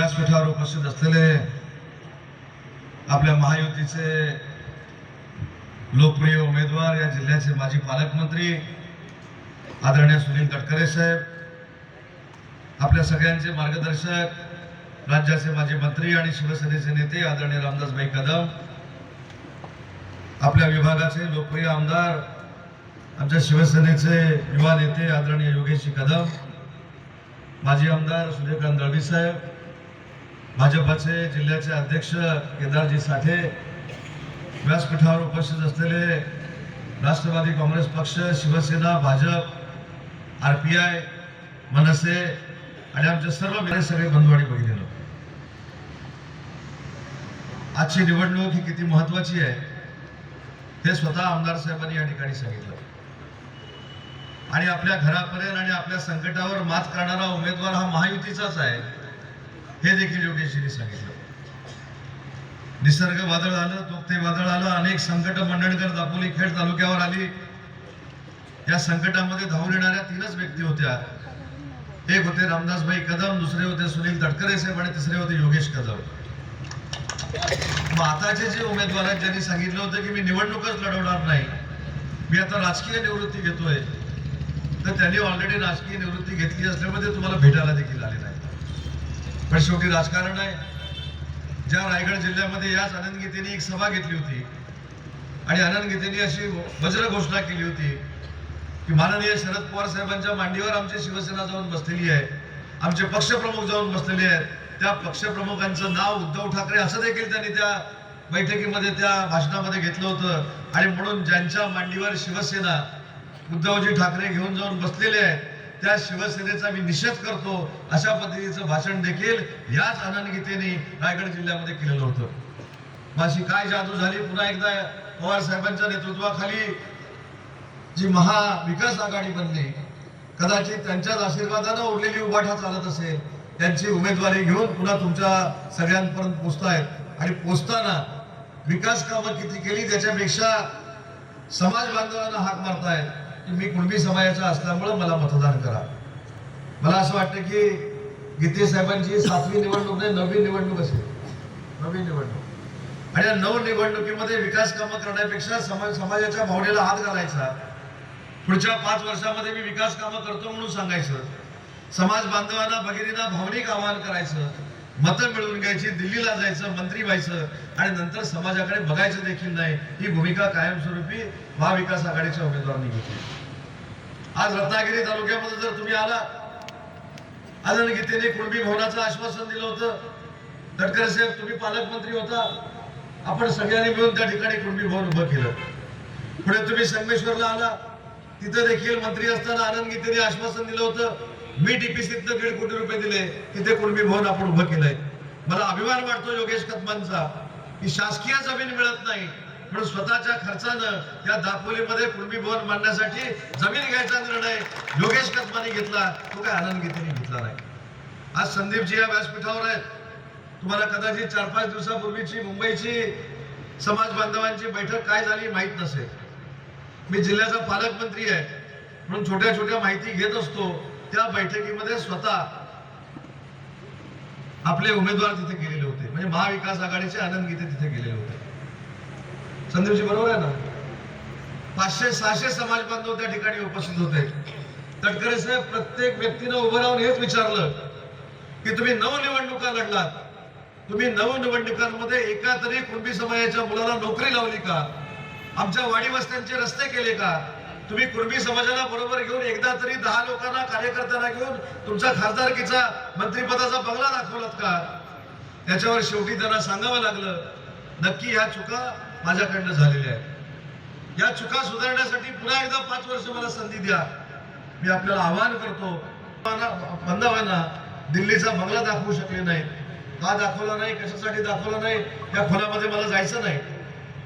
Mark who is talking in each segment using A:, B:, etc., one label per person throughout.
A: व्यासपीठावर उपस्थित असलेले आपल्या महायुतीचे लोकप्रिय उमेदवार या जिल्ह्याचे माजी पालकमंत्री आदरणीय सुनील तटकरे साहेब आपल्या सगळ्यांचे मार्गदर्शक राज्याचे माजी मंत्री आणि शिवसेनेचे नेते आदरणीय रामदासभाई कदम आपल्या विभागाचे लोकप्रिय आमदार आमच्या शिवसेनेचे युवा नेते आदरणीय योगेशजी कदम माजी आमदार सूर्यकांत दळवी साहेब भाजपचे जिल्ह्याचे अध्यक्ष केदारजी साठे व्यासपीठावर उपस्थित असलेले राष्ट्रवादी काँग्रेस पक्ष Shivsena Bhajap R P I Manase आणि आमचे सर्व मेरे सगळे बंधू आणि आजची निवडणूक ही किती महत्वाची आहे हे स्वतः आमदार साहेबांनी या ठिकाणी सांगितलं. आणि आपल्या घरापर्यंत आणि आपल्या संकटावर मात करणारा उमेदवार हा महायुतीचाच आहे. हे देखील योगेशजींनी सांगितलं. निसर्ग वादळ आलं तोक्ते वादळ आलं अनेक संकट मंडणकर दापोली खेड तालुक्यावर आली. या संकटामध्ये धावून येणाऱ्या तीनच व्यक्ती होत्या. एक होते रामदासभाई कदम दुसरे होते सुनील तटकरे साहेब आणि तिसरे होते योगेश कदम. मग आताचे जे उमेदवार आहेत ज्यांनी सांगितलं होतं की मी निवडणूकच लढवणार नाही मी आता राजकीय निवृत्ती घेतोय तर त्यांनी ऑलरेडी राजकीय निवृत्ती घेतली असल्यामुळे ते तुम्हाला भेटायला देखील आले नाही पण शेवटी राजकारण आहे. ज्या रायगड जिल्ह्यामध्ये याच आनंदगीतेने एक सभा घेतली होती आणि आनंदगीतेने अशी वज्र घोषणा केली होती की माननीय शरद पवार साहेबांच्या मांडीवर आमची शिवसेना जाऊन बसलेली आहे आमचे पक्षप्रमुख जाऊन बसलेले आहेत. त्या पक्षप्रमुखांचं नाव उद्धव ठाकरे असं देखील त्यांनी त्या बैठकीमध्ये त्या भाषणामध्ये घेतलं होतं. आणि म्हणून ज्यांच्या मांडीवर शिवसेना उद्धवजी ठाकरे घेऊन जाऊन बसलेले आहेत त्या शिवसेनेचा मी निषेध करतो अशा पद्धतीचं भाषण देखील याच आनंद रायगड जिल्ह्यामध्ये केलेलं होतं. माझी काय जादू झाली? पुन्हा एकदा पवार साहेबांच्या नेतृत्वाखाली जी महाविकास आघाडी बनली कदाचित त्यांच्याच आशीर्वादानं उरलेली उभाठा चालत असेल त्यांची उमेदवारी घेऊन पुन्हा तुमच्या सगळ्यांपर्यंत पोचतायत. आणि पोचताना विकास कामं किती केली त्याच्यापेक्षा समाज बांधवांना हाक मारतायत. की मी कुणबी समाजाचा असल्यामुळं मला मतदान करा. मला असं वाटतं की गीते साहेबांची सातवी निवडणूक नाही नववी निवडणूक असेल. नवी निवडणूक. आणि या नऊ निवडणुकीमध्ये विकास कामं करण्यापेक्षा समाज समाजाच्या भावनेला हात घालायचा. पुढच्या पाच वर्षामध्ये मी विकास कामं करतो म्हणून सांगायचं. समाज बांधवांना भगिनींना भावनिक आवाहन करायचं. मतं मिळवून घ्यायची दिल्लीला जायचं मंत्री व्हायचं आणि नंतर समाजाकडे बघायचं देखील नाही ही भूमिका कायमस्वरूपी महाविकास आघाडीच्या उमेदवारांनी घेतली. आज रत्नागिरी तालुक्यामध्ये जर तुम्ही आला आनंद गीतेने कुणबी भवनाचं आश्वासन दिलं होतं. तटकरे साहेब तुम्ही पालकमंत्री होता. आपण सगळ्यांनी मिळून त्या ठिकाणी कुणबी भवन उभं केलं. पुढे तुम्ही संगमेश्वरला आला. तिथं देखील मंत्री असताना आनंद गीतेने आश्वासन दिलं होतं. मी डीपीसीतनं दीड कोटी रुपये दिले तिथे कुणबी भवन आपण उभं केलंय. मला अभिमान वाटतो योगेश कदमांचा की शासकीय जमीन मिळत नाही म्हणून स्वतःच्या खर्चानं या दापोलीमध्ये कुणबी भवन मांडण्यासाठी जमीन घ्यायचा निर्णय योगेश कदमांनी घेतला तो काय आनंद गीतेने घेतला नाही. आज संदीपजी या व्यासपीठावर आहेत. तुम्हाला कदाचित चार पाच दिवसापूर्वीची मुंबईची समाज बांधवांची बैठक काय झाली माहीत नसेल. मी जिल्ह्याचा पालकमंत्री आहे म्हणून छोट्या छोट्या माहिती घेत असतो. त्या बैठकीमध्ये स्वतः आपले उमेदवार तिथे गेलेले होते. म्हणजे महाविकास आघाडीचे आनंद गीते तिथे गेलेले होते. संदीपजी बरोबर आहे ना? पाचशे सहाशे समाज बांधव त्या ठिकाणी उपस्थित होते. तटकरे साहेब प्रत्येक व्यक्तीनं उभं राहून हेच विचारलं की तुम्ही नऊ निवडणुका लढलात. तुम्ही नऊ निवडणुकांमध्ये एका तरी कुणबी समाजाच्या मुलाला नोकरी लावली का? आमच्या वाडी वस्त्यांचे रस्ते केले का? तुम्ही कुणबी समाजाला बरोबर घेऊन एकदा तरी दहा लोकांना कार्यकर्त्यांना घेऊन तुमचा खासदारकीचा मंत्रिपदाचा बंगला दाखवलात का? त्याच्यावर शेवटी त्यांना सांगावं लागलं नक्की ह्या चुका माझ्याकडनं झालेल्या आहेत. या चुका सुधारण्यासाठी पुन्हा एकदा पाच वर्ष मला संधी द्या. मी आपल्याला आवाहन करतो बांधवांना दिल्लीचा बंगला दाखवू शकले नाही का दाखवला नाही? कशासाठी दाखवला नाही? या खोलामध्ये मला जायचं नाही.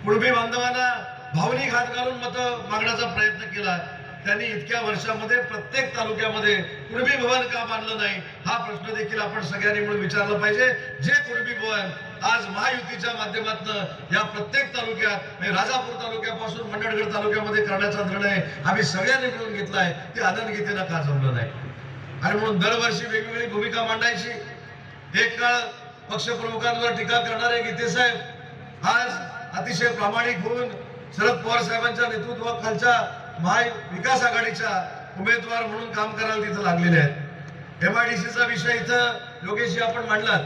A: कुणबी बांधवांना भावनिक हात घालून मत मागण्याचा प्रयत्न केला. त्यांनी इतक्या वर्षामध्ये प्रत्येक तालुक्यामध्ये कुणबी भवन का बांधलं नाही? हा प्रश्न देखील आपण सगळ्यांनी म्हणून विचारला पाहिजे. जे कुणबी भवन आज महायुतीच्या माध्यमातून या प्रत्येक तालुक्यात म्हणजे राजापूर तालुक्यापासून मंडळगड तालुक्यामध्ये करण्याचा निर्णय आम्ही सगळ्यांनी मिळून घेतलाय ते आनंदगीतेला का जमलं नाही? आणि म्हणून दरवर्षी वेगवेगळी भूमिका मांडायची. एक काळ पक्षप्रमुखांवर टीका करणारे गीते साहेब आज अतिशय प्रामाणिक होऊन शरद पवार साहेबांच्या नेतृत्वाखालच्या महाविकास आघाडीच्या उमेदवार म्हणून काम करायला तिथं लागलेले आहेत. एमआयडीसीचा विषय इथं योगेशजी आपण मांडलात.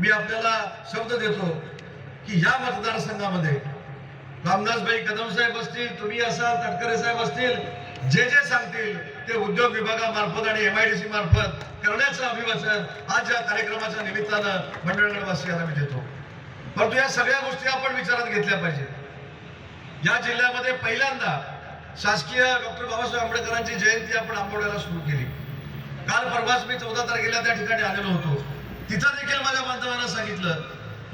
A: मी आपल्याला शब्द देतो की या मतदारसंघामध्ये रामदासभाई कदम साहेब असतील तुम्ही असाल तटकरे साहेब असतील जे जे सांगतील ते उद्योग विभागामार्फत आणि एमआयडीसी मार्फत करण्याचं अभिवाचन आज या कार्यक्रमाच्या निमित्तानं मंडळगडवासियांना मी देतो. परंतु या सगळ्या गोष्टी आपण विचारात घेतल्या पाहिजेत. या जिल्ह्यामध्ये पहिल्यांदा शासकीय डॉक्टर बाबासाहेब आंबेडकरांची जयंती आपण आंबवड्याला सुरू केली. काल परवाच मी चौदा तारखेला त्या ठिकाणी आलेलो होतो. तिथं देखील माझ्या बांधवांना सांगितलं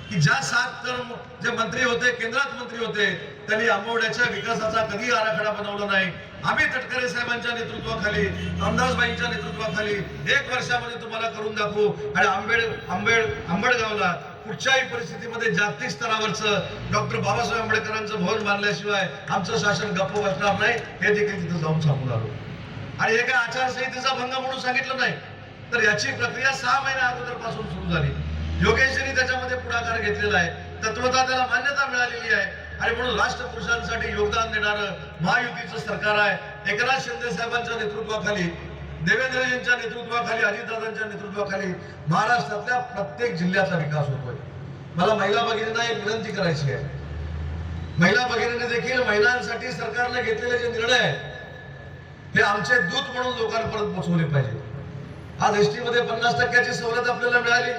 A: की ज्या सात टर्म जे मंत्री होते केंद्रात मंत्री होते त्यांनी आंबवड्याच्या विकासाचा कधी आराखडा बनवला नाही. आम्ही तटकरे साहेबांच्या नेतृत्वाखाली रामदासबाईंच्या नेतृत्वाखाली एक वर्षामध्ये तुम्हाला करून दाखवू. आणि आंबेड आंबेड आंबेडगावला कुठच्याही परिस्थितीमध्ये जागतिक स्तरावरचं डॉक्टर बाबासाहेब आंबेडकरांचं भवन बांधल्याशिवाय आमचं शासन गप्प बसणार नाही हे देखील तिथं जाऊन सांगून आलो. आणि हे काय आचारसंहितेचा भंग म्हणून सांगितलं नाही तर याची प्रक्रिया सहा महिन्या अगोदरपासून सुरू झाली. योगेशजींनी त्याच्यामध्ये पुढाकार घेतलेला आहे तत्वता त्याला मान्यता मिळालेली आहे आणि म्हणून राष्ट्रपुरुषांसाठी योगदान देणारं महायुतीचं सरकार आहे. एकनाथ शिंदे साहेबांच्या नेतृत्वाखाली देवेंद्रजींच्या नेतृत्वाखाली अजितदादांच्या नेतृत्वाखाली महाराष्ट्रातल्या प्रत्येक जिल्ह्याचा विकास होतोय. मला महिला भगिनींना एक विनंती करायची आहे. महिला भगिनीने देखील महिलांसाठी सरकारने घेतलेले जे निर्णय आहेत हे आमचे दूत म्हणून लोकांपर्यंत पोहोचवले पाहिजे आज एसटी मध्ये पन्नास टक्क्याची सवलत आपल्याला मिळाली.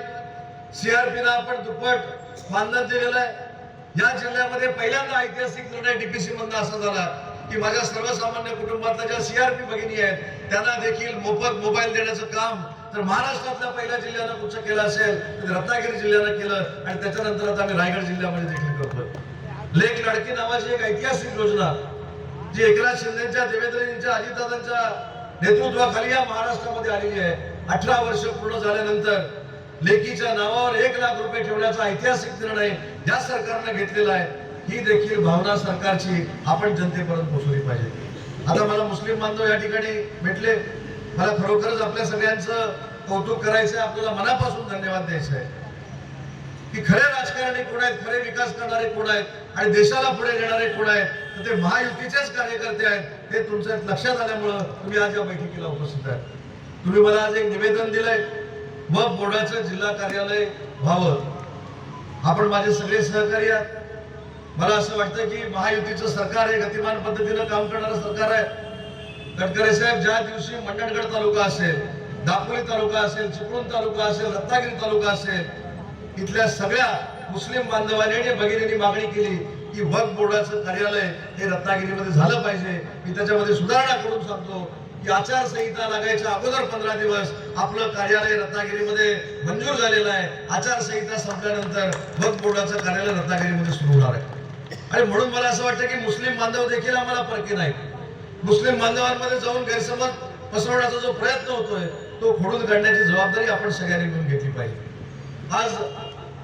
A: सीआरपी ला आपण दुप्पट मानधन दिलेलं आहे. या जिल्ह्यामध्ये पहिल्यांदा ऐतिहासिक निर्णय डीपीसी मधनं असा झाला. की माझ्या सर्वसामान्य कुटुंबातल्या ज्या सीआरपी भगिनी आहेत त्यांना देखील मोफत मोबाईल देण्याचं काम तर महाराष्ट्रातल्या पहिल्या जिल्ह्यानं कुठचं केलं असेल तर रत्नागिरी जिल्ह्यानं केलं आणि त्याच्यानंतर आता आम्ही रायगड जिल्ह्यामध्ये देखील करतो लेख लाडकी नावाची एक ऐतिहासिक योजना जी एकनाथ शिंदेच्या देवेंद्रजींच्या अजितदादांच्या नेतृत्वाखाली या महाराष्ट्रामध्ये आलेली आहे. अठरा वर्ष पूर्ण झाल्यानंतर लेकीच्या नावावर एक लाख रुपये ठेवण्याचा ऐतिहासिक निर्णय या सरकारनं घेतलेला आहे. ही देखील भावना सरकारची आपण जनतेपर्यंत पोहोचवली पाहिजे. आता मला मुस्लिम बांधव या ठिकाणी भेटले. मला खरोखरच आपल्या सगळ्यांचं कौतुक करायचं आहे आपल्याला मनापासून धन्यवाद द्यायचं आहे की खरे राजकारणी कोण आहेत खरे विकास करणारे कोण आहेत आणि देशाला पुढे नेणारे कोण आहेत तर ते महायुतीचेच कार्यकर्ते आहेत हे तुमच्या लक्षात आल्यामुळं तुम्ही आज या बैठकीला उपस्थित आहात. तुम्ही मला आज एक निवेदन दिलंय व बोर्डाचं जिल्हा कार्यालय व्हावं. आपण माझे सगळे सहकारी आहात. मला असं वाटतं की महायुतीचं सरकार हे गतिमान पद्धतीनं काम करणारं सरकार आहे. गडकरी साहेब ज्या दिवशी मंडणगड तालुका असेल दापोली तालुका असेल चिपळूण तालुका असेल रत्नागिरी तालुका असेल इथल्या सगळ्या मुस्लिम बांधवांनी आणि भगिनींनी मागणी केली की वक्फ बोर्डाचं कार्यालय हे रत्नागिरीमध्ये झालं पाहिजे. मी त्याच्यामध्ये सुधारणा करून सांगतो की आचारसंहिता लागायच्या अगोदर पंधरा दिवस आपलं कार्यालय रत्नागिरीमध्ये मंजूर झालेलं आहे. आचारसंहिता संपल्यानंतर वक्फ बोर्डाचं कार्यालय रत्नागिरीमध्ये सुरू होणार आहे. आणि म्हणून मला असं वाटतं की मुस्लिम बांधव देखील आम्हाला परके नाही मुस्लिम बांधवांमध्ये जाऊन गैरसमज पसरवण्याचा जो प्रयत्न होतोय तो खोडून काढण्याची जबाबदारी आपण सगळ्यांनी मिळून घेतली पाहिजे. आज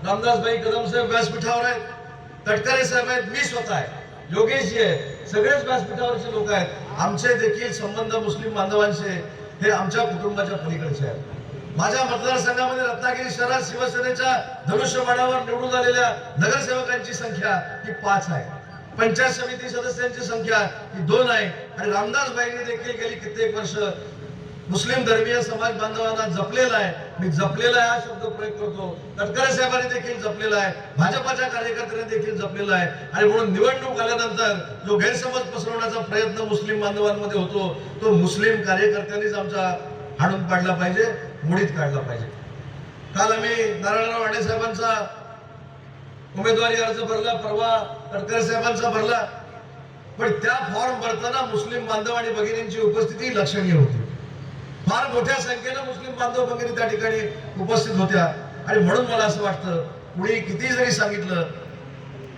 A: रामदासभाई कदम साहेब व्यासपीठावर आहेत तटकरे साहेब आहेत मी स्वतः आहे योगेशजी आहे सगळेच व्यासपीठावरचे लोक आहेत. आमचे देखील संबंध मुस्लिम बांधवांचे हे आमच्या कुटुंबाच्या पलीकडचे आहेत. माझ्या मतदारसंघामध्ये रत्नागिरी शहरात शिवसेनेच्या धनुष्यबाणावर निवडून आलेल्या नगरसेवकांची संख्या ही पाच आहे. पंचायत समिती सदस्यांची संख्या ही दोन आहे. आणि रामदास रामदासबाईंनी देखील गेली कित्येक वर्ष मुस्लिम धर्मीय समाज बांधवांना जपलेला आहे. मी जपलेला आहे हा शब्द प्रयोग करतो. तटकरे साहेबांनी देखील जपलेला आहे. भाजपाच्या कार्यकर्त्यांनी देखील जपलेला आहे. आणि म्हणून निवडणूक आल्यानंतर जो गैरसमज पसरवण्याचा प्रयत्न मुस्लिम बांधवांमध्ये होतो तो मुस्लिम कार्यकर्त्यांनीच आमच्या हाणून काढला पाहिजे मोडीत काढला पाहिजे. काल आम्ही नारायणराव आडे साहेबांचा उमेदवारी अर्ज भरला परवा तडकरे साहेबांचा भरला. पण त्या फॉर्म भरताना मुस्लिम बांधव आणि भगिनींची उपस्थिती लक्षणीय होती. फार मोठ्या संख्येनं मुस्लिम बांधव भगिनी त्या ठिकाणी उपस्थित होत्या. आणि म्हणून मला असं वाटतं कुणी किती जरी सांगितलं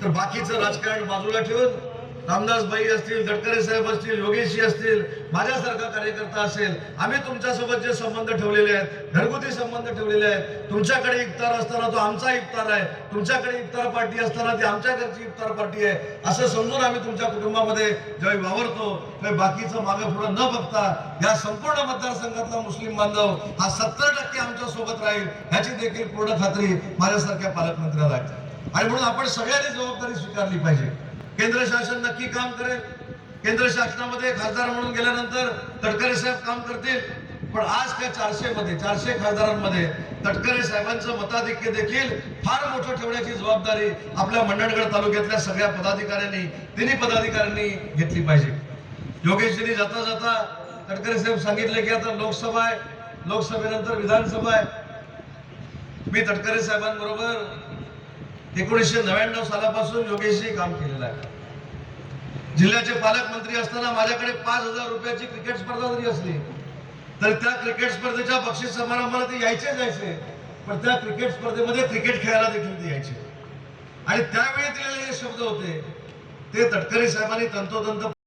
A: तर बाकीचं राजकारण बाजूला ठेवून रामदास भाई असतील गडकरी साहेब असतील योगेशजी असतील माझ्यासारखा कार्यकर्ता असेल आम्ही तुमच्यासोबत जे संबंध ठेवलेले आहेत घरगुती संबंध ठेवलेले आहेत तुमच्याकडे इफ्तार असताना तो आमचा इफ्तार आहे तुमच्याकडे इफ्तार पार्टी असताना ती आमच्या घरची इफ्तार पार्टी आहे असं समजून आम्ही तुमच्या कुटुंबामध्ये ज्यावेळी वावरतो. त्यावेळी बाकीचं मागं पुढं न बघता या संपूर्ण मतदारसंघातला मुस्लिम बांधव हा सत्तर टक्के आमच्यासोबत राहील ह्याची देखील पूर्ण खात्री माझ्यासारख्या पालकमंत्र्याला आहे. आणि म्हणून आपण सगळ्यांनी जबाबदारी स्वीकारली पाहिजे. केंद्र शासन नक्की काम करेल. केंद्र शासनामध्ये खासदार म्हणून गेल्यानंतर तटकरे साहेब काम करतील. पण आज त्या चारशे मध्ये चारशे खासदारांमध्ये तटकरे साहेबांचं मताधिक्य देखील फार मोठं ठेवण्याची जबाबदारी आपल्या मंडणगड तालुक्यातल्या सगळ्या पदाधिकाऱ्यांनी तिन्ही पदाधिकाऱ्यांनी घेतली पाहिजे. योगेशजींनी जाता जाता तटकरे साहेब सांगितले की आता लोकसभा आहे लोकसभेनंतर विधानसभा आहे. मी तटकरे साहेबांबरोबर एकोणीसशे नव्याण्णव सालापासून योगेशजी काम केलेलं आहे. जिल्ह्याचे पालकमंत्री असताना माझ्याकडे पाच हजार रुपयाची क्रिकेट स्पर्धा जरी असली तर त्या क्रिकेट स्पर्धेच्या बक्षीस समारंभाला ते यायचे. जायचे पण त्या क्रिकेट स्पर्धेमध्ये क्रिकेट खेळायला देखील ते यायचे. आणि त्यावेळी दिलेले जे शब्द होते ते तटकरे साहेबांनी तंतोतंत